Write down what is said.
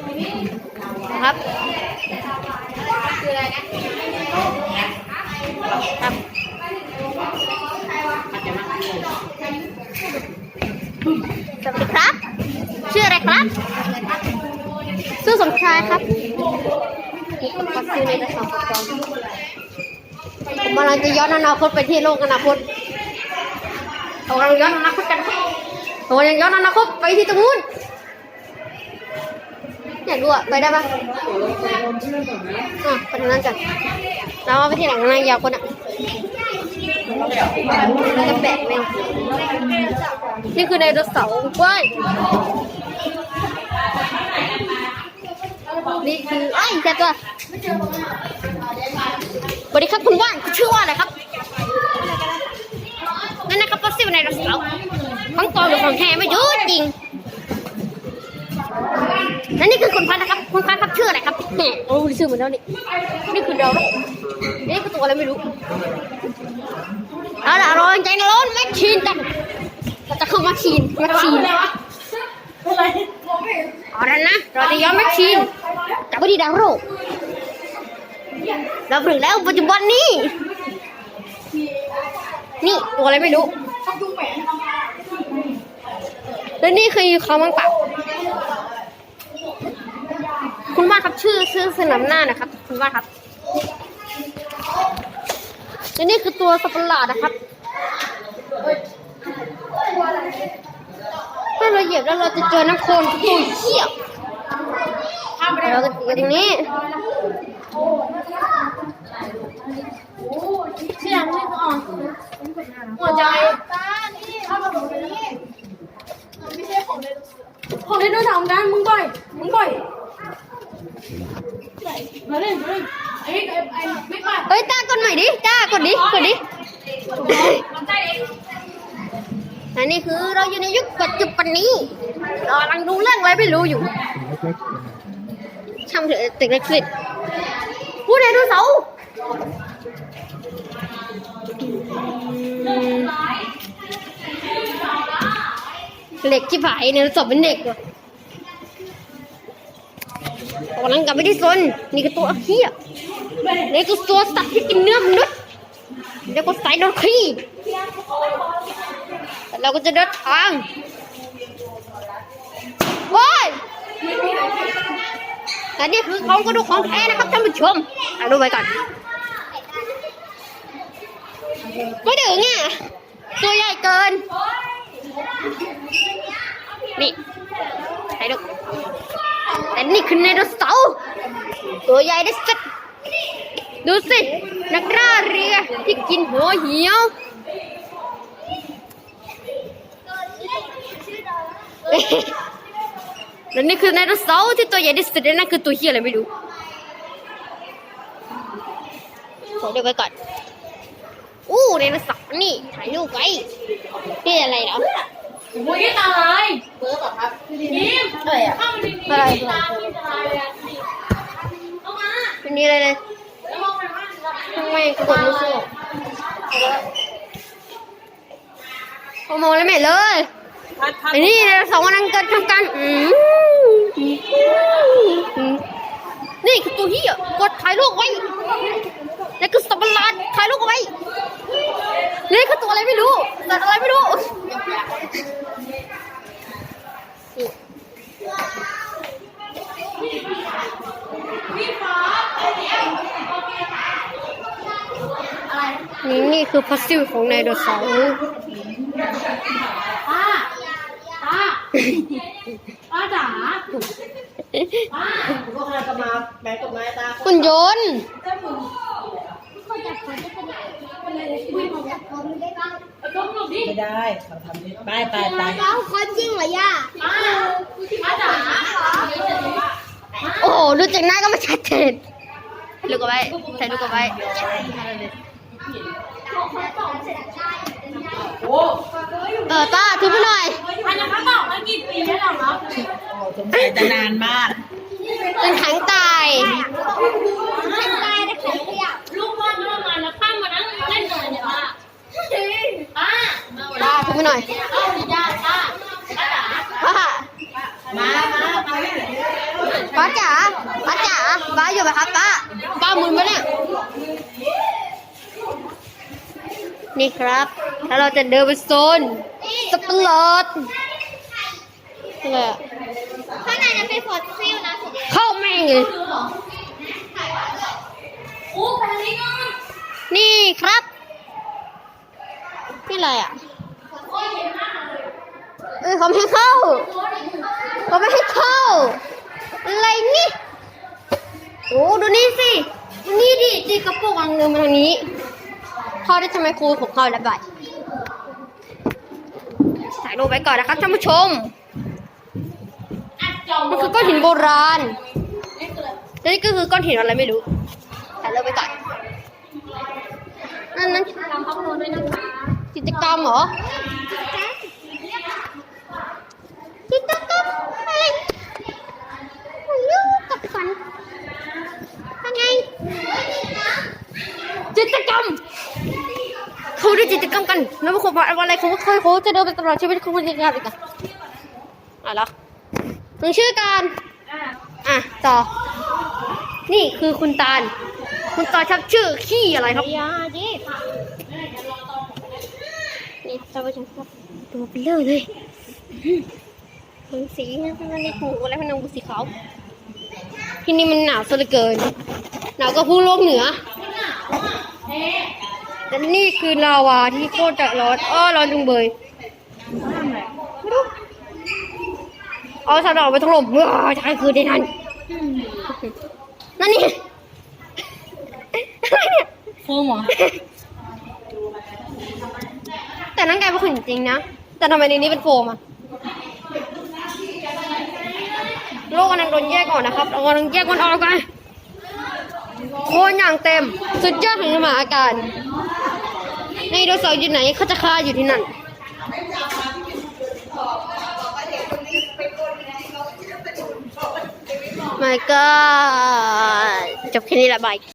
นะครับครับสวัสดีครับ ชื่ออะไรครับชื่อสมชายครับนี่คือปัสซิลในกระสอบกองผมกำลังจะย้อนอนาคตไปที่โลกอนาคตเรากำลังย้อนอนาคตกันครับเรากำลังย้อนอนาคตไปที่ตรงนู้น อยากดูอะไปได้ปะอะไปทางนั้นกันเราเอาไปที่หนข้างในยาวคนอะแล้วก็แบกแมวนี่คือไดโนเสาร์เว้ยนี่คือไอ้ยแค่ตัวสวัสดีครับคุณว่านคุณชื่อว่าอะไรครับนั่นนะครับฟอสซิลในรัสเสาของปลอมหรือของแท้ไม่รู้จริง และนี่คือคุณพันนะครับ คุณพันครับชื่ออะไรครับแหมโอ้ชื่อเหมือนเรานี่นี่คือเดานี่คือตัวอะไรไม่รู้เอาล่ะเราใจร้อนแมชชีนกันเราจะเข้ามชชีนแมชชีนเอาละนะเราจะย้อนแมชชีนกับไปที่ดาวโลกเราถึงแล้วปัจจุบันนี้ นี่ตัวอะไรไม่รู้แล้วนี่คือเขามังปะ คุณว่าครับชื่อชื่อสนามหน้านะครับ คุณว่าครับและนี่คือตัวสัตว์ปหลาดนะครับถ้าเราเหยียบแล้วเราจะเจอน้ำโคลนตุ่ยเขี้ยเราก็ตีกันตรงนี้ เสียงนี่ก็อ่อนหัวใจตานี่เข้ามาตรงนี้ไม่ใช่ของไดโนเสาร์ของไดโนเสาร์กันมึงปล่อยมึงปล่อยมา เล่นมาเล่นไอ้ไอ้ไอ้ไม่ปล่อยเฮ้ยต้ากดใหม่ดิต้ากดดิกดดิมันใจเองอันนี้คือเราอยู่ในยุคปัจจุบันนี้เรากำลังดูเรื่องอะไรไม่รู้อยู่ช่างเถอะตึกเล็กสิผู้ไดโนเสาร์อืมเหล็กที่ผายเนี่ยศพเป็นเด็กว่ะ ตอนนั้นกับไม่ได้ซนนี่ก็ตัวเฮียนี่ก็ตัวสัตว์ที่กินเนื้อมนุษย์แล้วก็ใส่โดนขี้เราก็จะเดินทางว้ายแต่นี่คือของกระดูกของแท้นะครับท่านผู้ชมเอาดูไปก่อนไม่ถึงอะตัวใหญ่เกิน นี่ใส่ดู แต่นี่คือไดโนเสาร์ตัวใหญ่ได้สุดดูสิ นักล่าเรือที่กินหัวเหี่ยวแล้วนี่คือไดโนเสาร์ที่ตัวใหญ่ที่สุดและนั่นคือตัวเฮียอะไรไม่รู้ขอเดี๋ยวไปก่อน อู้ไดโนเสาร์นี่ถ่ายรูปไว้ นี่อะไรเหรอ มึงยี่ตาอะไรเบอร์ก่อนครับยิ้มอะไรอะเข้ามาดีๆอะไรตามีตาเลยอะเอามาไม่มีอะไรเลยแล้วมองไปว่าทำไมกดไม่สู้เขามองแล้วไม่เห็นเลยไอ้นี่ไดโนเสาร์กำลังเกิดทำการอืมอืมนี่คือตัวเฮียกดถ่ายรูปไว้แล้วก็สัตว์ประหลาดถ่ายรูปเอาไว้นี่คือตัวอะไรไม่รู้สัตว์อะไรไม่รู้ นี่นี่คือฟอสซิลของไดโนเสาร์ป้า ป้า ป้าจ๋า ป้าพวกเราจะมาแบกต้นไม้ตาหุ่นยนต์เอาจงหลบดิ ไม่ได้เขาทำได้ไปไปไปเอาคนจริงเหรอย่าป้าป้าจ๋าโอ้โห ดูจากหน้าก็ไม่ชัดเจนลูกเอาไว้ใส่ลูกเอาไว้โอ้เออต้าถือไปหน่อยอันนี้เขาบอกว่ากี่ปีแล้วเหรอครับสงสัยจะนานมาก เป็นขังตายลูกพ่อเมื่อมาแล้วป้ามานั่งเล่นเลยเนี่ยป้า ป้าต้าถือไปหน่อยเอาดิจ้าป้าป้าจ๋าป้าใครมามามาป้าจ๋าป้าจ๋าป้าอยู่ไหมครับป้าป้าหมุนปะเนี่ยนี่ครับ แล้วเราจะเดินไปโซนสปลอตอะไรอะข้างในจะเป็นฟอสซิลนะเข้าแม่งเลยโอ้ไงนี้ก่อนนี่ครับ นี่อะไรอะ เออเขาไม่ให้เข้าเขาไม่ให้เข้า อะไรนี่โอ้ดูนี่สิดูนี่ดิจีกระปุกวางเงินมาทางนี้พ่อได้ทำไมครูผมเข้าแล้วบ่ายถ่ายรูปไว้ก่อนนะครับท่านผู้ชมมันคือก้อนหินโบราณแล้วนี่ก็คือก้อนหินอะไรไม่รู้ถ่ายรูปไว้ก่อนนั่นนั่นทำข้อมูลด้วยนะคะกิจกรรมเหรอ กิจกรรมอะไรไม่รู้กับฝันยังไง กิจกรรมเขาได้ กิจกรรมกันแล้วบางคนบอกอะไรเขาเคยเขาจะเดินไปตลอดชีวิตเขาไม่ได้งานอีกอะอะเหรอมึงชื่อการอะต่อ นี่คือคุณตาล คุณตาลชักชื่อขี้อะไรครับยาดินี่ท่านผู้ชมครับตัวเบลอเลยมันสีนะมันในหูอะไรมันนาสีขาวที่นี่มันหนาวซะเหลือเกิน หนาวก็พูดโลกเหนือ และนี่คือลาวาที่โคตรจะร้อนอ้อร้อนจุงเบยไม่รู้เอาสะดอกไปถล่มเมื่อใช่คือในนั้นนั่นนี่อะไรเนี่ยโฟมเหรอแต่นั่นกลายเป็นคนจริงๆนะ แต่ทำไมในนี้เป็นโฟมอะโลกกำลังโดนแยกก่อนนะครับเรากำลังแยกมันออกกัน โคนอย่างเต็ม สุดยอดของสมาอาการในโดเสาร์อยู่ไหนเขาจะคาอยู่ที่นั่นไม่ก็จบแค่นี้ละบาย